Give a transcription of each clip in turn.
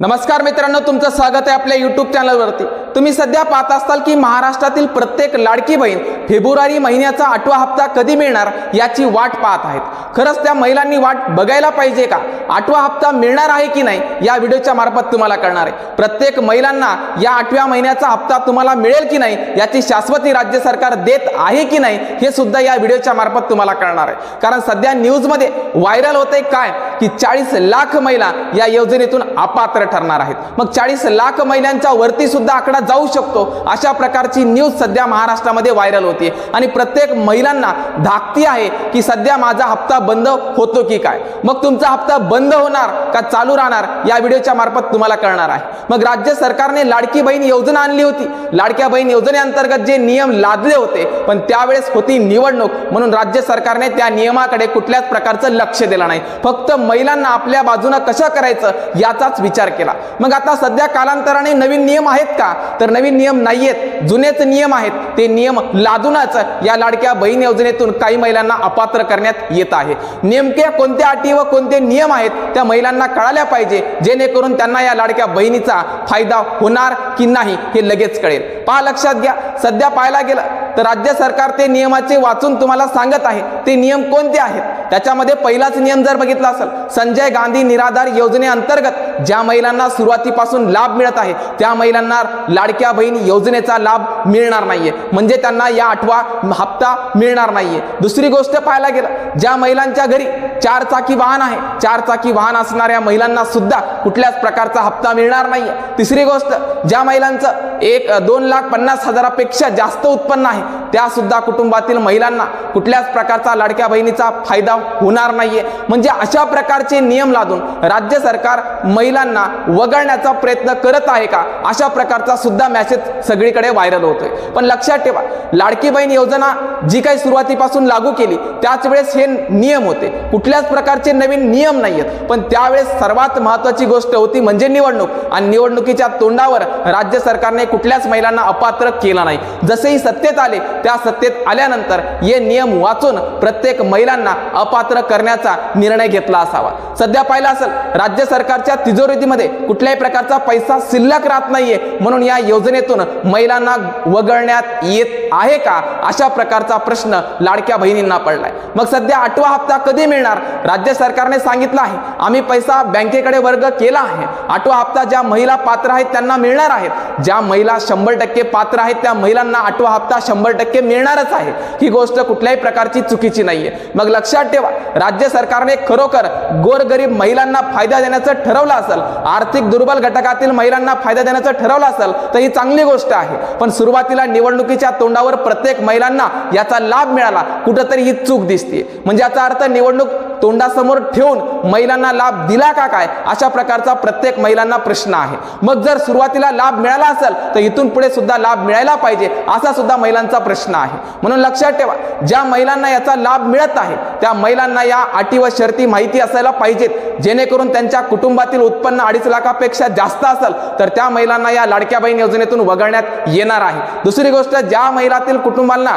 नमस्कार मित्रांनो तुमचं स्वागत आहे आपल्या यूट्यूब चॅनलवरती तुम्ही सध्या पाहत असताल की महाराष्ट्रातील प्रत्येक लाडकी बहीण फेब्रुवारी महिन्याचा आठवा हप्ता कधी मिळणार याची वाट पाहत आहेत. खरंच त्या महिलांनी वाट बघायला पाहिजे का? आठवा हप्ता मिळणार आहे की नाही या व्हिडिओच्या मार्फत तुम्हाला कळणार आहे. प्रत्येक महिलांना या आठव्या महिन्याचा हप्ता तुम्हाला मिळेल की नाही याची शाश्वती राज्य सरकार देत आहे की नाही हे सुद्धा या व्हिडिओच्या मार्फत तुम्हाला कळणार आहे. कारण सध्या न्यूजमध्ये व्हायरल होते काय? की चाळीस लाख महिला या योजनेतून अपात्र ठरणार आहेत. मग चाळीस लाख महिलांच्या वरती सुद्धा आकडा जाऊ शकतो. अशा प्रकारची न्यूज सध्या महाराष्ट्रामध्ये व्हायरल होते आणि प्रत्येक महिलांना धाकती आहे की सध्या माझा हप्ता बंद होतो की काय? मग तुमचा हप्ता बंद होणार का चालू राहणार या व्हिडिओच्या मार्फत तुम्हाला कळणार आहे. मग राज्य सरकारने लाडकी बहीण योजना आणली होती. लाडक्या बहीण योजनेअंतर्गत जे नियम लादले होते पण त्यावेळेस होती निवडणूक. म्हणून राज्य सरकारने त्या नियमाकडे कुठल्याच प्रकारचं लक्ष दिलं नाही. फक्त महिलांना आपल्या बाजूनं कसं करायचं याचाच विचार केला. मग आता सध्या कालांतराने नवीन नियम आहेत का? तर नवीन नियम नाहीयेत. जुनेच नियम आहेत. ते नियम लादूनच या लाडक्या बहीण योजनेतून काही महिलांना अपात्र करण्यात येत आहे. नेमक्या कोणत्या अटी व कोणते नियम आहेत त्या महिलांना कळाल्या पाहिजे जेणेकरून त्यांना या लाडक्या बहिणीचा फायदा होणार की नाही हे लगेच कळेल. पहा लक्षात घ्या. सध्या पाहायला गेलं तर राज्य सरकार ते नियमाचे वाचून तुम्हाला सांगत आहे. ते नियम कोणते आहेत? त्याच्यामध्ये पहिलाच नियम जर बघितला असेल संजय गांधी निराधार योजनेअंतर्गत ज्या महिलांना सुरुवातीपासून लाभ मिळत आहे त्या महिलांना लाडक्या बहीण योजनेचा लाभ मिळणार नाहीये. म्हणजे त्यांना या आठवा हप्ता मिळणार नाहीये. दुसरी गोष्ट पाहायला गेलं ज्या महिलांच्या घरी चार चाकी वाहन आहे चार चाकी वाहन असणाऱ्या महिलांना सुद्धा कुठल्याच प्रकारचा हप्ता मिळणार नाहीये. तिसरी गोष्ट ज्या महिलांचं एक दोन लाख पन्नास हजारापेक्षा जास्त उत्पन्न आहे. त्यासुद्धा कुटुंबातील महिलांना कुठल्याच प्रकारचा लाडक्या बहिणीचा फायदा होणार नाहीये. म्हणजे अशा प्रकारचे नियम लादून राज्य सरकार महिलांना वगळण्याचा प्रयत्न करत आहे का? अशा प्रकारचा सुद्धा मेसेज सगळीकडे व्हायरल होतोय. पण लक्षात ठेवा लाडकी बहीण योजना जी काही सुरुवातीपासून लागू केली त्याच वेळेस हे नियम होते. कुठल्याच प्रकारचे नवीन नियम नाही आहेत पण त्यावेळेस सर्वात महत्वाची गोष्ट होती म्हणजे निवडणूक. आणि निवडणुकीच्या तोंडावर राज्य सरकारने कुठल्याच महिलांना अपात्र केला नाही. जसेही सत्तेत आले त्या सत्तेत आल्यानंतर हे नियम वाचून प्रत्येक महिलांना अपात्र करण्याचा निर्णय घेतला असावा. सध्या पाहिलं असेल राज्य सरकारच्या तिजोरीमध्ये कुठल्याही प्रकारचा पैसा शिल्लक राहत नाहीये म्हणून या योजनेतून महिलांना वगळण्यात येत आहे का? अशा प्रकारचा प्रश्न लाडक्या बहिणींना पडलाय. मग सध्या आठवा हप्ता कधी मिळणार? राज्य सरकारने सांगितलं आहे आम्ही पैसा बँकेकडे वर्ग केला आहे. आठवा हप्ता ज्या महिला पात्र आहेत त्यांना मिळणार आहेत ज्या महिला शंभर टक्के पात्र आहेत त्या महिलांना आठवा हप्ता शंभर टक्के मिळणारच आहे. ही गोष्ट कुठल्याही प्रकारची चुकीची नाहीये. मग लक्षात ठेवा राज्य सरकारने खरोखर गोरगरीब महिलांना फायदा देण्याचं ठरवलं असेल आर्थिक दुर्बल घटकातील महिलांना फायदा देण्याचं ठरवलं असेल तर ही चांगली गोष्ट आहे. पण सुरुवातीला निवडणुकीच्या तोंडावर प्रत्येक महिलांना याचा लाभ मिळाला कुठंतरी ही चूक दिसते म्हणजे याचा अर्थ निवडणूक तोंडासमोर ठेवून महिलांना लाभ दिला का काय? अशा प्रकारचा प्रत्येक महिलांना प्रश्न आहे. मग जर सुरुवातीला लाभ मिळाला असेल तर इथून पुढे सुद्धा लाभ मिळायला पाहिजे असा सुद्धा महिलांचा प्रश्न आहे. म्हणून लक्षात ठेवा ज्या महिलांना याचा लाभ मिळत आहे त्या महिलांना या अटी व शर्ती माहिती असायला पाहिजेत. जेणेकरून त्यांच्या कुटुंबातील उत्पन्न अडीच लाखापेक्षा जास्त असेल तर त्या महिलांना या लाडक्या बहीण योजनेतून वगळण्यात येणार आहे. दुसरी गोष्ट ज्या महिलातील कुटुंबांना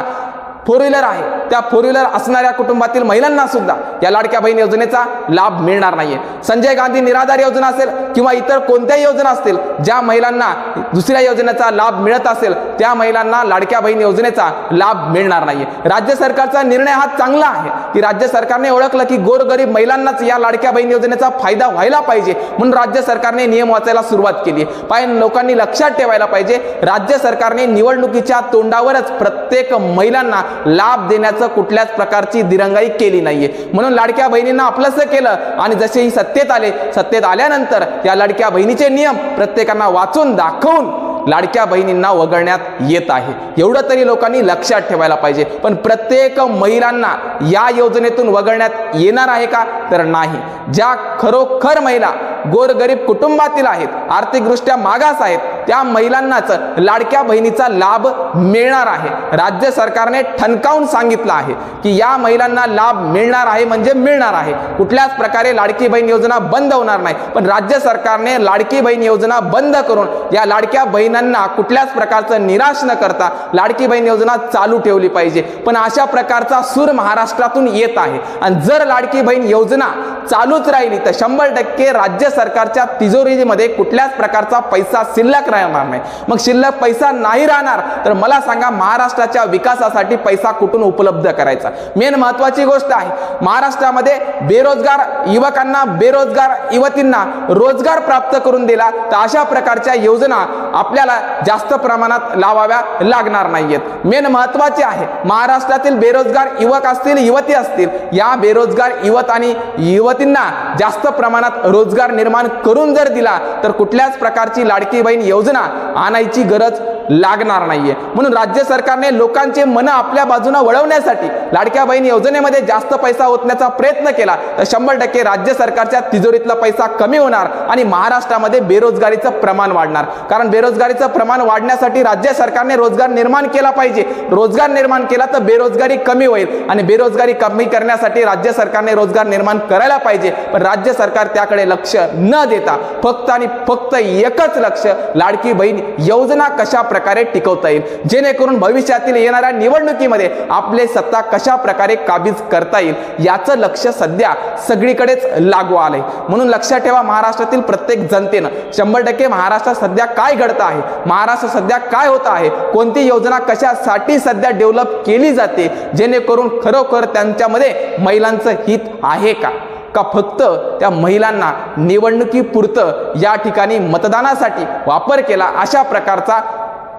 फोर व्हीलर आहे. त्या फोर व्हीलर असणाऱ्या कुटुंबातील महिलांना सुद्धा या लाडक्या बहीण योजनेचा लाभ मिळणार नाहीये. संजय गांधी निराधार योजना असेल किंवा इतर कोणत्याही योजना असतील ज्या महिलांना दुसऱ्या योजनेचा लाभ मिळत असेल त्या महिलांना लाडक्या बहीण योजनेचा लाभ मिळणार नाहीये. राज्य सरकारचा निर्णय हा चांगला आहे की राज्य सरकारने ओळखलं की गोरगरीब महिलांनाच या लाडक्या बहीण योजनेचा फायदा व्हायला पाहिजे म्हणून राज्य सरकारने नियम वाचायला सुरुवात केली पण लोकांनी लक्षात ठेवायला पाहिजे राज्य सरकारने निवडणुकीच्या तोंडावरच प्रत्येक महिलांना लाभ देण्याचं कुठल्याच प्रकारची दिरंगाई केली नाहीये. म्हणून लाडक्या बहिणींना आपलंसं केलं आणि जसे ही सत्तेत आले सत्तेत आल्यानंतर या लाडक्या बहिणीचे नियम प्रत्येकांना वाचून दाखवून लाडक्या बहिणींना वगळण्यात येत आहे. एवढं तरी लोकांनी लक्षात ठेवायला पाहिजे. पण प्रत्येक महिलांना या योजनेतून वगळण्यात येणार आहे का? तर नाही. ज्या खरोखर महिला गोरगरीब कुटुंबातील आहेत आर्थिकदृष्ट्या मागास आहेत त्या महिलांनाच लाडक्या बहिणीचा लाभ मिळणार आहे. राज्य सरकारने ठणकावून सांगितलं आहे की या महिलांना लाभ मिळणार आहे म्हणजे मिळणार आहे. कुठल्याच प्रकारे लाडकी बहीण योजना बंद होणार नाही. पण राज्य सरकारने लाडकी बहीण योजना बंद करून या लाडक्या बहिणांना कुठल्याच प्रकारचं निराश न करता लाडकी बहीण योजना चालू ठेवली पाहिजे. पण अशा प्रकारचा सूर महाराष्ट्रातून येत आहे. आणि जर लाडकी बहीण योजना चालूच राहिली तर शंभर टक्के राज्य सरकारच्या तिजोरीमध्ये कुठल्याच प्रकारचा पैसा शिल्लक राहणार नाही? मग शिल्लक पैसा नाही राहणार तर मला सांगा महाराष्ट्राच्या विकासासाठी पैसा कुठून उपलब्ध करायचा? मेन महत्वाची गोष्ट आहे महाराष्ट्रामध्ये बेरोजगार युवकांना बेरोजगार युवतींना रोजगार प्राप्त करून दिला तर अशा प्रकारच्या योजना आपल्याला जास्त प्रमाणात लावाव्या लागणार नाहीयेत. मेन महत्त्वाचे आहे महाराष्ट्रातील बेरोजगार युवक असतील युवती असतील या बेरोजगार युवत आणि युवतींना जास्त प्रमाणात रोजगार निर्माण करून जर दिला तर कुठल्याच प्रकारची लाडकी बहीण योजना आणायची गरज लागणार नाहीये. म्हणून राज्य सरकारने लोकांचे मन आपल्या बाजूने वळवण्यासाठी लाडक्या बहीण योजनेमध्ये जास्त पैसा ओतण्याचा प्रयत्न केला. तर शंभर टक्के राज्य सरकारच्या तिजोरीतला पैसा कमी होणार आणि महाराष्ट्रामध्ये बेरोजगारीचं प्रमाण वाढणार. कारण बेरोजगारीचं प्रमाण वाढण्यासाठी राज्य सरकारने रोजगार निर्माण केला पाहिजे. रोजगार निर्माण केला तर बेरोजगारी कमी होईल आणि बेरोजगारी कमी करण्यासाठी राज्य सरकारने रोजगार निर्माण करायला पाहिजे. पण राज्य सरकार त्याकडे लक्ष न देता फक्त आणि फक्त एकच लक्ष लाडकी बहीण योजना कशा प्रकारे टिकवता येईल. जेणेकरून भविष्यातील येणाऱ्या निवडणुकीमध्ये आपले सत्ता कशा प्रकारे काबीज करता येईल याचं लक्ष सध्या सगळीकडेच लागू आलंय. म्हणून लक्षात ठेवा महाराष्ट्रातील प्रत्येक जनतेनं शंभर टक्के महाराष्ट्रात सध्या काय घडतं आहे महाराष्ट्र सध्या काय होत आहे कोणती योजना कशासाठी सध्या डेव्हलप केली जाते जेणेकरून खरोखर त्यांच्यामध्ये महिलांचं हित आहे का? का फक्त त्या महिलांना निवडणुकीपुरतं या ठिकाणी मतदानासाठी वापर केला अशा प्रकारचा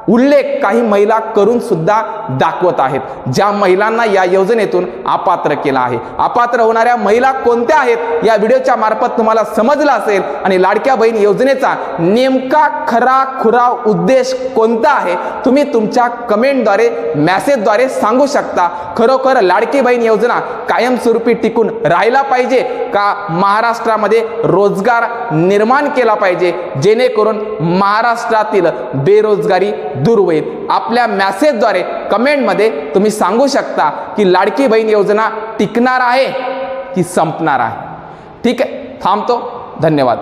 उल्लेख काही महिला करून सुद्धा दाखवत आहेत. ज्या महिलांना या योजनेतून अपात्र केला आहे. अपात्र होणाऱ्या महिला कोणत्या आहेत? या व्हिडिओच्या मार्फत तुम्हाला समजलं असेल आणि लाडक्या बहीण योजनेचा नेमका खरा खुरा उद्देश कोणता आहे? तुम्ही तुमच्या कमेंटद्वारे मॅसेजद्वारे सांगू शकता. खरोखर लाडकी बहीण योजना कायमस्वरूपी टिकून राहायला पाहिजे का महाराष्ट्रामध्ये रोजगार निर्माण केला पाहिजे? जेणेकरून महाराष्ट्रातील बेरोजगारी दूर होईल. आपल्या मॅसेजद्वारे कमेंटमध्ये तुम्ही सांगू शकता की लाडकी बहीण योजना टिकणार आहे की संपणार आहे. ठीक आहे? थांबतो. धन्यवाद.